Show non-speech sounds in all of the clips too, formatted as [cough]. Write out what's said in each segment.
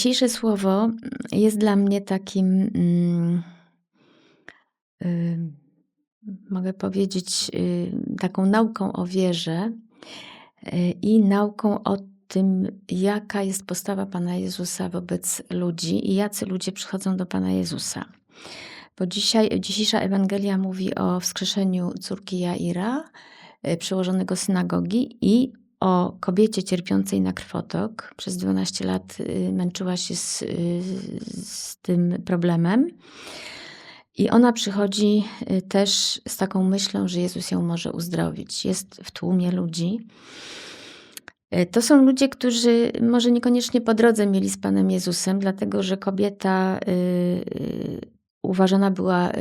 Dzisiejsze słowo mm, jest dla mnie takim, mm, mogę powiedzieć, taką nauką o wierze y, i nauką o tym, jaka jest postawa Pana Jezusa wobec ludzi i jacy ludzie przychodzą do Pana Jezusa. Bo dzisiaj, dzisiejsza Ewangelia mówi o wskrzeszeniu córki Jaira, y, przełożonego synagogi i o kobiecie cierpiącej na krwotok. Przez 12 lat y, męczyła się z, y, z tym problemem. I ona przychodzi y, też z taką myślą, że Jezus ją może uzdrowić. Jest w tłumie ludzi. To są ludzie, którzy może niekoniecznie po drodze mieli z Panem Jezusem, dlatego że kobieta uważana była,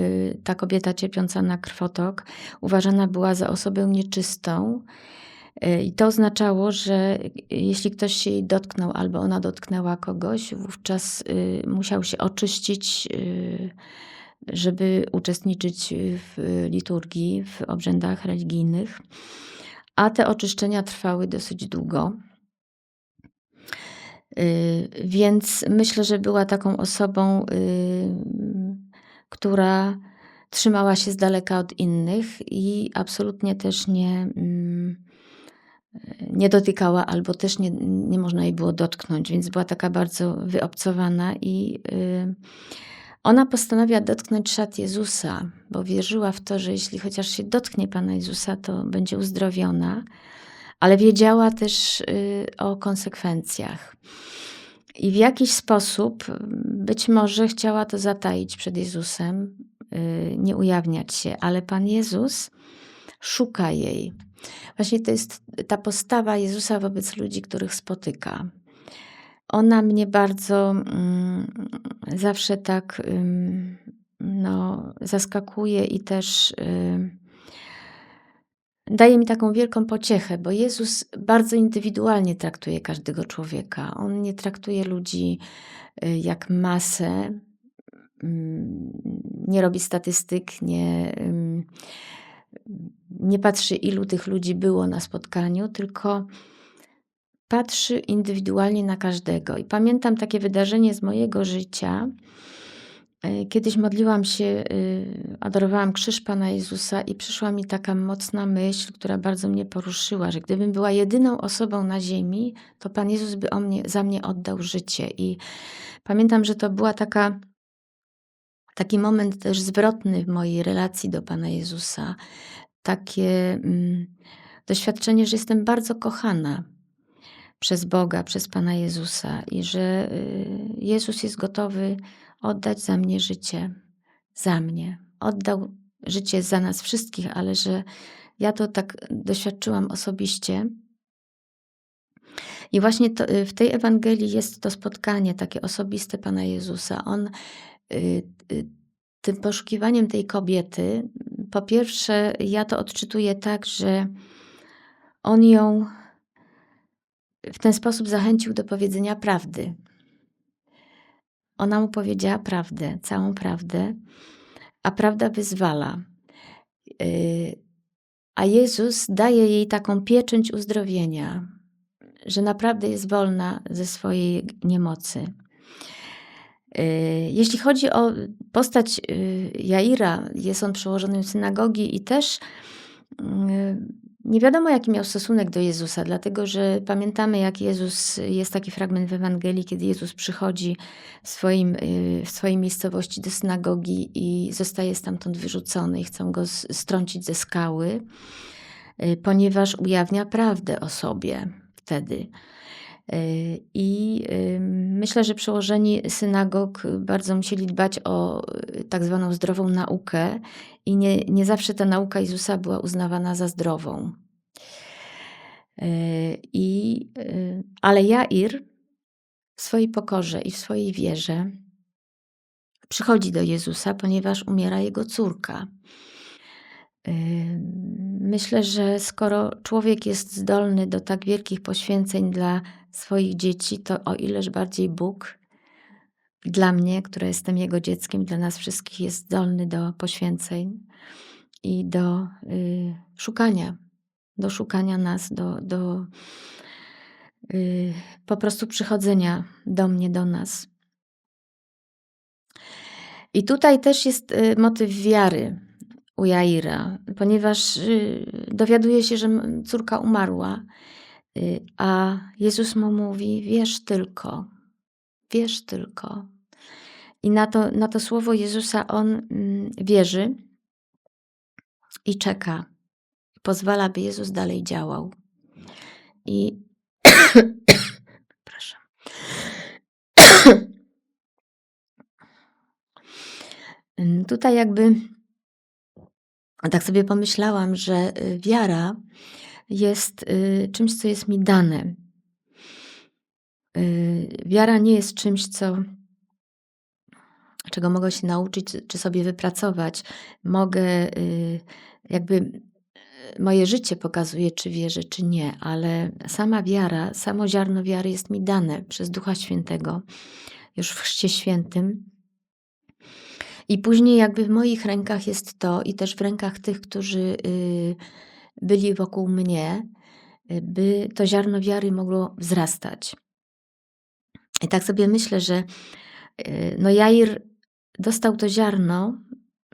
ta kobieta cierpiąca na krwotok, uważana była za osobę nieczystą. Y, I to oznaczało, że jeśli ktoś się jej dotknął albo ona dotknęła kogoś, wówczas y, musiał się oczyścić, y, żeby uczestniczyć w liturgii, w obrzędach religijnych. A te oczyszczenia trwały dosyć długo. Więc myślę, że była taką osobą, która trzymała się z daleka od innych i absolutnie też nie mm, nie dotykała, albo też nie, nie można jej było dotknąć, więc była taka bardzo wyobcowana i y, ona postanawia dotknąć szat Jezusa, bo wierzyła w to, że jeśli chociaż się dotknie Pana Jezusa, to będzie uzdrowiona, ale wiedziała też y, o konsekwencjach. I w jakiś sposób być może chciała to zataić przed Jezusem, y, nie ujawniać się, ale Pan Jezus szuka jej. Właśnie to jest ta postawa Jezusa wobec ludzi, których spotyka. Ona mnie bardzo mm, zawsze tak no, zaskakuje i też daje mi taką wielką pociechę, bo Jezus bardzo indywidualnie traktuje każdego człowieka. On nie traktuje ludzi y, jak masę, nie robi statystyk, nie nie patrzy, ilu tych ludzi było na spotkaniu, tylko patrzy indywidualnie na każdego. I pamiętam takie wydarzenie z mojego życia. E, kiedyś modliłam się, y, adorowałam krzyż Pana Jezusa i przyszła mi taka mocna myśl, która bardzo mnie poruszyła, że gdybym była jedyną osobą na ziemi, to Pan Jezus by o mnie, za mnie oddał życie. I pamiętam, że to była taka taki moment też zwrotny w mojej relacji do Pana Jezusa, takie mm, doświadczenie, że jestem bardzo kochana przez Boga, przez Pana Jezusa i że y, Jezus jest gotowy oddać za mnie życie, za mnie. Oddał życie za nas wszystkich, ale że ja to tak doświadczyłam osobiście. I właśnie to, y, w tej Ewangelii jest to spotkanie takie osobiste Pana Jezusa. On tym poszukiwaniem tej kobiety, po pierwsze, ja to odczytuję tak, że on ją w ten sposób zachęcił do powiedzenia prawdy. Ona mu powiedziała prawdę, całą prawdę, a prawda wyzwala. Y, a Jezus daje jej taką pieczęć uzdrowienia, że naprawdę jest wolna ze swojej niemocy. Y, jeśli chodzi o postać y, Jaira, jest on przełożonym synagogi i też y, nie wiadomo, jaki miał stosunek do Jezusa, dlatego że pamiętamy, jak Jezus, jest taki fragment w Ewangelii, kiedy Jezus przychodzi w, swoim, w swojej miejscowości do synagogi i zostaje stamtąd wyrzucony i chcą go strącić ze skały, ponieważ ujawnia prawdę o sobie wtedy. I myślę, że przełożeni synagog bardzo musieli dbać o y, tak zwaną zdrową naukę i nie, nie zawsze ta nauka Jezusa była uznawana za zdrową. I, y, ale Jair w swojej pokorze i w swojej wierze przychodzi do Jezusa, ponieważ umiera jego córka. Myślę, że skoro człowiek jest zdolny do tak wielkich poświęceń dla swoich dzieci, to o ileż bardziej Bóg dla mnie, która jestem Jego dzieckiem, dla nas wszystkich jest zdolny do poświęceń i do y, szukania, do szukania nas, do, do, y, po prostu przychodzenia do mnie, do nas. I tutaj też jest, y, motyw wiary u Jaira, ponieważ, y, dowiaduje się, że córka umarła, y, a Jezus mu mówi: „Wierz tylko, wierz tylko”. I na to na to słowo Jezusa on, mm, wierzy i czeka. Pozwala, by Jezus dalej działał. I. [coughs] Ym, [coughs] tutaj jakby tak sobie pomyślałam, że, y, wiara jest, y, czymś, co jest mi dane. Y, wiara nie jest czymś, co czego mogę się nauczyć, czy sobie wypracować. Mogę, jakby, moje życie pokazuje, czy wierzę, czy nie, ale sama wiara, samo ziarno wiary jest mi dane przez Ducha Świętego już w Chrzcie Świętym. I później jakby w moich rękach jest to i też w rękach tych, którzy, y, byli wokół mnie, y, by to ziarno wiary mogło wzrastać. I tak sobie myślę, że, y, no Jair dostał to ziarno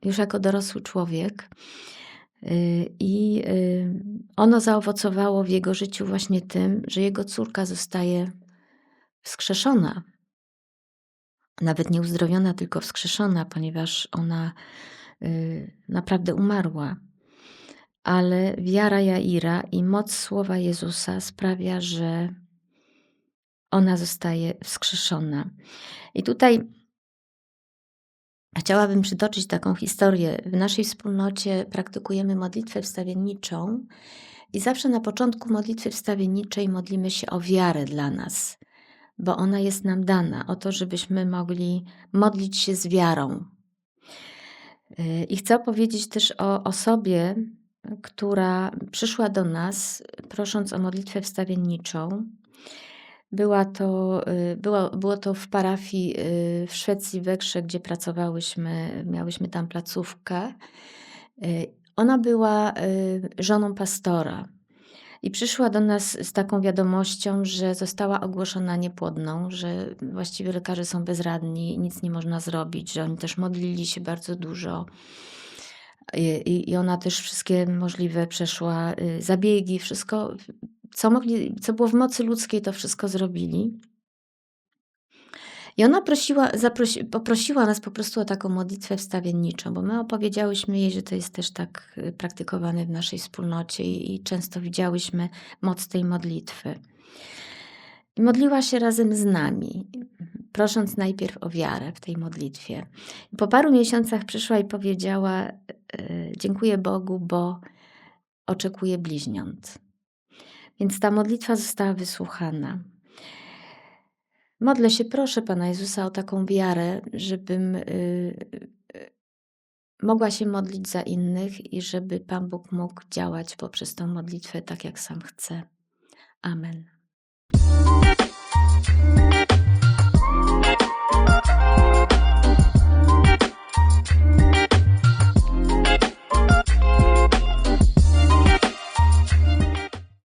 już jako dorosły człowiek, i, ono zaowocowało w jego życiu właśnie tym, że jego córka zostaje wskrzeszona. Nawet nie uzdrowiona, tylko wskrzeszona, ponieważ ona, y, naprawdę umarła. Ale wiara Jaira i moc słowa Jezusa sprawia, że ona zostaje wskrzeszona. I tutaj chciałabym przytoczyć taką historię. W naszej wspólnocie praktykujemy modlitwę wstawienniczą i zawsze na początku modlitwy wstawienniczej modlimy się o wiarę dla nas, bo ona jest nam dana, o to, żebyśmy mogli modlić się z wiarą. Y, I chcę opowiedzieć też o osobie, która przyszła do nas, prosząc o modlitwę wstawienniczą. Była to, y, było to w parafii, y, w Szwecji, Wekrze, gdzie pracowałyśmy, miałyśmy tam placówkę. Ona była, żoną pastora i przyszła do nas z taką wiadomością, że została ogłoszona niepłodną, że właściwie lekarze są bezradni, nic nie można zrobić, że oni też modlili się bardzo dużo. I i ona też wszystkie możliwe przeszła, zabiegi, wszystko co mogli co było w mocy ludzkiej, to wszystko zrobili. I ona prosiła zaprosi poprosiła nas po prostu o taką modlitwę wstawienniczą, bo my opowiedziałyśmy jej, że to jest też tak, praktykowane w naszej wspólnocie i i często widziałyśmy moc tej modlitwy. I modliła się razem z nami, prosząc najpierw o wiarę w tej modlitwie. Po paru miesiącach przyszła i powiedziała: „Dziękuję Bogu, bo oczekuję bliźniąt”. Więc ta modlitwa została wysłuchana. Modlę się, proszę Pana Jezusa o taką wiarę, żebym y, y, mogła się modlić za innych i żeby Pan Bóg mógł działać poprzez tą modlitwę tak, jak sam chce. Amen.